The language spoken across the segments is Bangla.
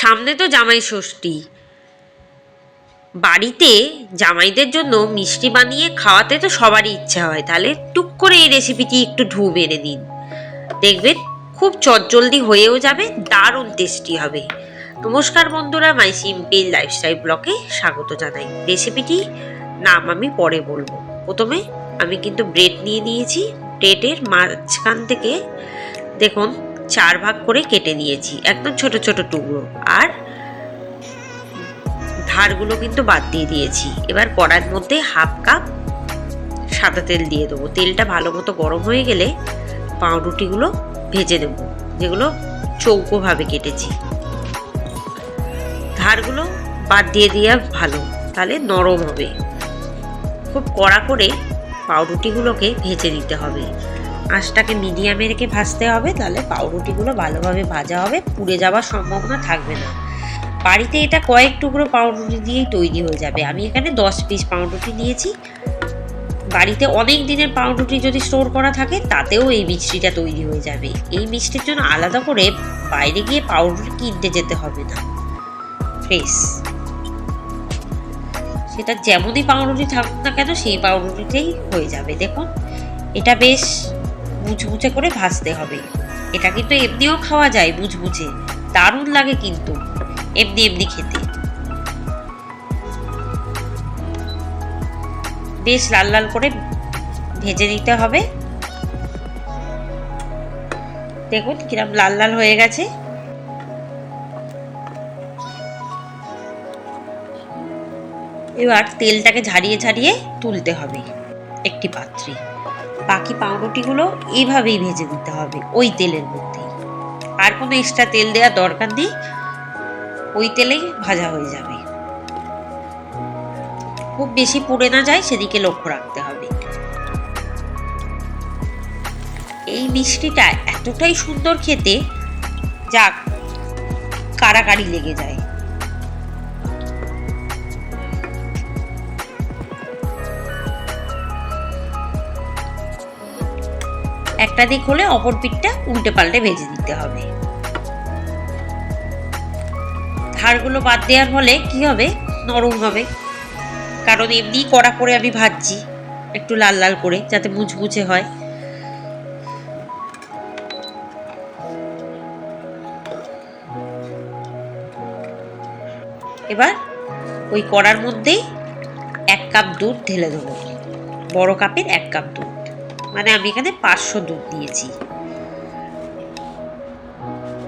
সামনে তো জামাই ষষ্ঠী। বাড়িতে জামাইদের জন্য মিষ্টি বানিয়ে খাওয়াতে তো সবারই ইচ্ছা হয়। তাহলে টুক করে এই রেসিপিটি একটু ঢু মেরে দিন। দেখবেন খুব চটজলদি হয়েও যাবে, দারুণ টেস্টি হবে। নমস্কার বন্ধুরা, মাই সিম্পল লাইফস্টাইল ব্লকে স্বাগত জানাই। রেসিপিটি নাম আমি পরে বলব। প্রথমে আমি কিন্তু ব্রেড নিয়ে নিয়েছি। ব্রেডের মাঝখান থেকে দেখুন চার ভাগ করে কেটে নিয়েছি, একদম ছোট ছোট টুকরো। আর ধারগুলো কিন্তু বাদ দিয়ে দিয়েছি। এবার কড়ার মধ্যে হাফ কাপ সাদা তেল দিয়ে দেবো। তেলটা ভালো মতো গরম হয়ে গেলে পাউরুটিগুলো ভেজে নেব যেগুলো চৌকোভাবে কেটেছি। ধারগুলো বাদ দিয়ে দেওয়া ভালো, তাহলে নরম হবে। খুব কড়া করে পাউরুটিগুলোকে ভেজে নিতে হবে। আঁচটাকে মিডিয়ামে রেখে ভাজতে হবে, তাহলে পাউরুটিগুলো ভালোভাবে ভাজা হবে, পুড়ে যাওয়ার সম্ভাবনা থাকবে না। বাড়িতে এটা কয়েক টুকরো পাউরুটি দিয়েই তৈরি হয়ে যাবে। আমি এখানে দশ পিস পাউরুটি নিয়েছি বাড়িতে অনেক দিনের পাউরুটি যদি স্টোর করা থাকে, তাতেও এই মিষ্টিটা তৈরি হয়ে যাবে। এই মিষ্টির জন্য আলাদা করে বাইরে গিয়ে পাউরুটি কিনতে যেতে হবে না। ফ্রেশ। সেটা যেমনই পাউরুটি থাকুক না কেন, সেই পাউরুটিতেই হয়ে যাবে। দেখুন, এটা বেশ মুচমুচে করে ভাজতে হবে। এটা কিন্তু এমনিও খাওয়া যায় মুচমুচে দারুণ লাগে কিন্তু, এমনি এমনি খেতে। বেশ লাল লাল করে ভেজে নিতে হবে। দেখুন কিরম লাল লাল হয়ে গেছে। এবার তেলটাকে ঝারিয়ে ঝারিয়ে তুলতে হবে। একটি পাত্রে। বাকি পাউরুটিগুলো এইভাবেই ভেজে দিতে হবে, ওই তেলের মধ্যেই। আর কোনো এক্সট্রা তেল দেওয়ার দরকার নেই, ওই তেলেই ভাজা হয়ে যাবে। খুব বেশি পুড়ে না যায়, সেদিকে লক্ষ্য রাখতে হবে। এই মিষ্টিটা এতটাই সুন্দর খেতে, যাক, কারাকারি লেগে যায়। একটা দিক হলে অপর পিঠটা উল্টে পাল্টে ভেজে দিতে হবে। ধারগুলো বাদ দেওয়ার ফলে কি হবে? নরম হবে। কারণ এমনি কড়া করে আমি ভাজছি, একটু লাল লাল করে, যাতে মুচমুচে হয়। এবার ওই কড়ার মধ্যেই এক কাপ দুধ ঢেলে দেবো। বড় কাপের এক কাপ দুধ। মানে আমি এখানে পাঁচশো দুধ দিয়েছি।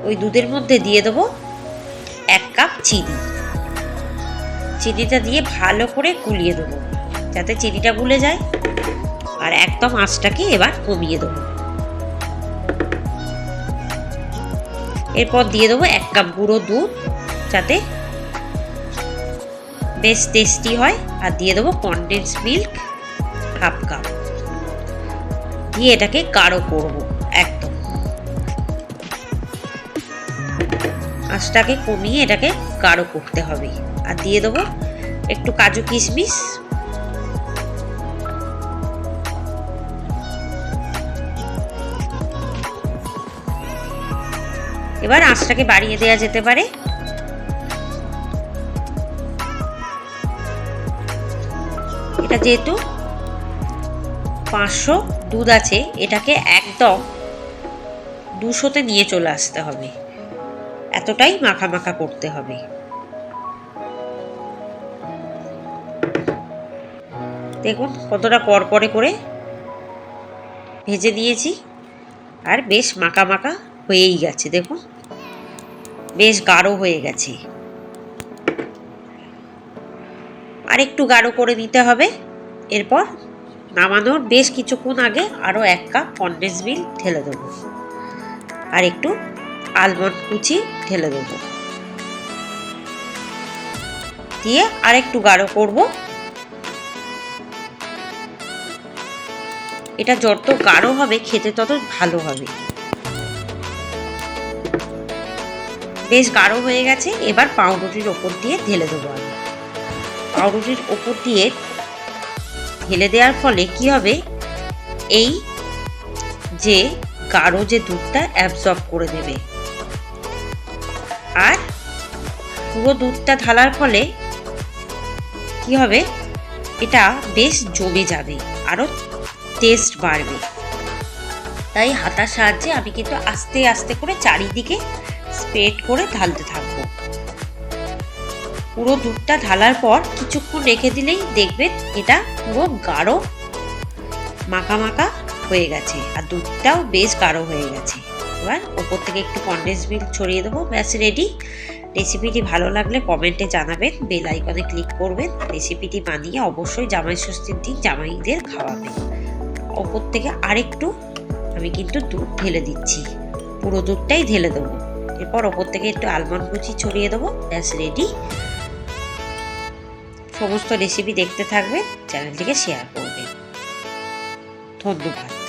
ওই দুধের মধ্যে দিয়ে দেবো এক কাপ চিনি। চিনিটা দিয়ে ভালো করে গুলিয়ে দেবো, যাতে চিনিটা গুলে যায়। আর একদম আঁচটাকে এবার কমিয়ে দেবো। এরপর দিয়ে দেবো এক কাপ গুঁড়ো দুধ, যাতে বেশ টেস্টি হয়। আর দিয়ে দেবো কনডেন্স মিল্ক হাফ কাপ। দিয়ে এটাকে গাঢ় করব, একদম। আঁচটাকে কমিয়ে এটাকে গাঢ় করতে হবে। আর দিয়ে দেবো একটু কাজু কিশমিশ। এবার আঁচটাকে বাড়িয়ে দেওয়া যেতে পারে। এটা যেহেতু পাঁচশো দুধ আছে, এটাকে একদম দুশোতে নিয়ে চলে আসতে হবে। এতটাই মাখা মাখা করতে হবে। দেখুন কতটা করকরে করে ভেজে দিয়েছি, আর বেশ মাখা মাখা হয়েই গেছে, দেখুন। বেশ গাঢ় হয়ে গেছে। আর একটু গাঢ় করে নিতে হবে, এরপর নামানোর বেশ কিছুক্ষণ আগে আরও এক কাপ কন্ডেন্স মিল্ক ঢেলে দেবো। আর একটু আলমন্ড কুচি ঢেলে দেবো। দিয়ে আর একটু গাঢ় করব। এটা যত গাঢ় হবে, খেতে তত ভালো হবে। বেশ গাঢ় হয়ে গেছে। এবার পাউরুটির ওপর দিয়ে ঢেলে দেবো আমি। পাউরুটির ওপর দিয়ে ঢেলে দেওয়ার ফলে কি হবে? এই যে গাঢ় যে দুধটা অ্যাবজর্ব করে দেবে। আর পুরো দুধটা ঢালার ফলে কি হবে? এটা বেশ জমে যাবে আরও টেস্ট বাড়বে। তাই হাতার সাহায্যে আমি কিন্তু আস্তে আস্তে করে চারিদিকে স্প্রেড করে ঢালতে থাকব। পুরো দুধটা ঢালার পর কিছুক্ষণ রেখে দিলেই দেখবেন এটা পুরো গাঢ় মাখা মাখা হয়ে গেছে আর দুধটাও বেশ গাঢ় হয়ে গেছে। এবার ওপর থেকে একটু কন্ডেন্স মিল্ক ছড়িয়ে দেবো। ব্যাস রেডি রেসিপিটি ভালো লাগলে কমেন্টে জানাবেন বেল আইকনে ক্লিক করবেন। রেসিপিটি বানিয়ে অবশ্যই জামাই ষষ্ঠীর দিন জামাইদের খাওয়াবেন। ওপর থেকে আরেকটু আমি কিন্তু দুধ ঢেলে দিচ্ছি। পুরো দুধটাই ঢেলে দেবো। এরপর ওপর থেকে একটু আলমন্ড কুচি ছড়িয়ে দেবো। ব্যাস রেডি সমস্ত রেসিপি দেখতে থাকবে চ্যানেলটিকে শেয়ার করবেন ধন্যবাদ।